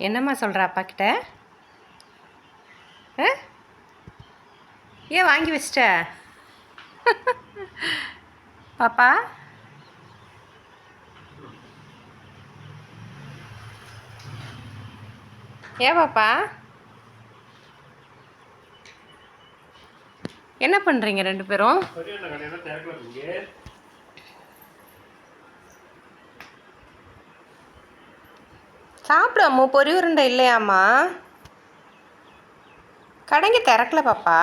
என்னம்மா சொல்கிற அப்பா கிட்ட ஆ? ஏன் வாங்கி வச்சிட்ட? பாப்பா? ஏன் பாப்பா? என்ன பண்ணுறீங்க ரெண்டு பேரும்? இங்கே சாப்பிடாமோ பொரி உருண்டை இல்லையாம்மா? கடைங்க திறக்கல பாப்பா.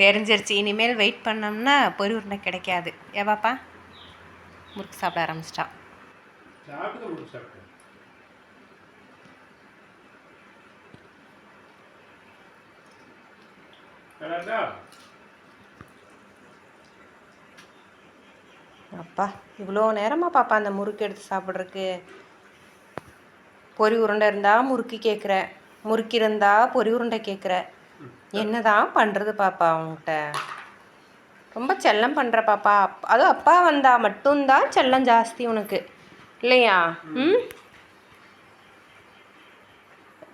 தெரிஞ்சிருச்சு. இனிமேல் வெயிட் பண்ணோம்னா பொரி உருண்டை கிடைக்காது. ஏ பாப்பா? முறுக்கு சாப்பிட ஆரம்பிச்சிட்டான் அப்பா இவ்வளோ நேரமா பாப்பா அந்த முறுக்கு எடுத்து சாப்பிட்றதுக்கு? பொரி உருண்டை இருந்தால் முறுக்கு கேட்குற முறுக்கு இருந்தால் பொரி உருண்டை கேட்குற என்னதான் பண்ணுறது பாப்பா அவங்ககிட்ட ரொம்ப செல்லம் பண்ணுற பாப்பா. அதுவும் அப்பா வந்தால் மட்டும்தான் செல்லம் ஜாஸ்தி உனக்கு. இல்லையா? ம்?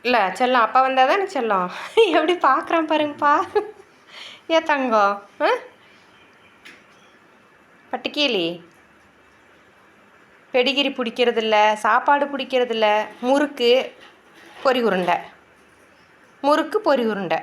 இல்லை செல்லம். அப்பா வந்தால் தான் எனக்கு செல்லம். எப்படி பார்க்குறேன் பாருங்கப்பா. ஏ தங்கம் ஆ பட்டுக்கீலி பெடிகிரி பிடிக்கிறதில்ல சாப்பாடு பிடிக்கிறதில்ல முறுக்கு பொரி உருண்டை முறுக்கு பொரி உருண்டை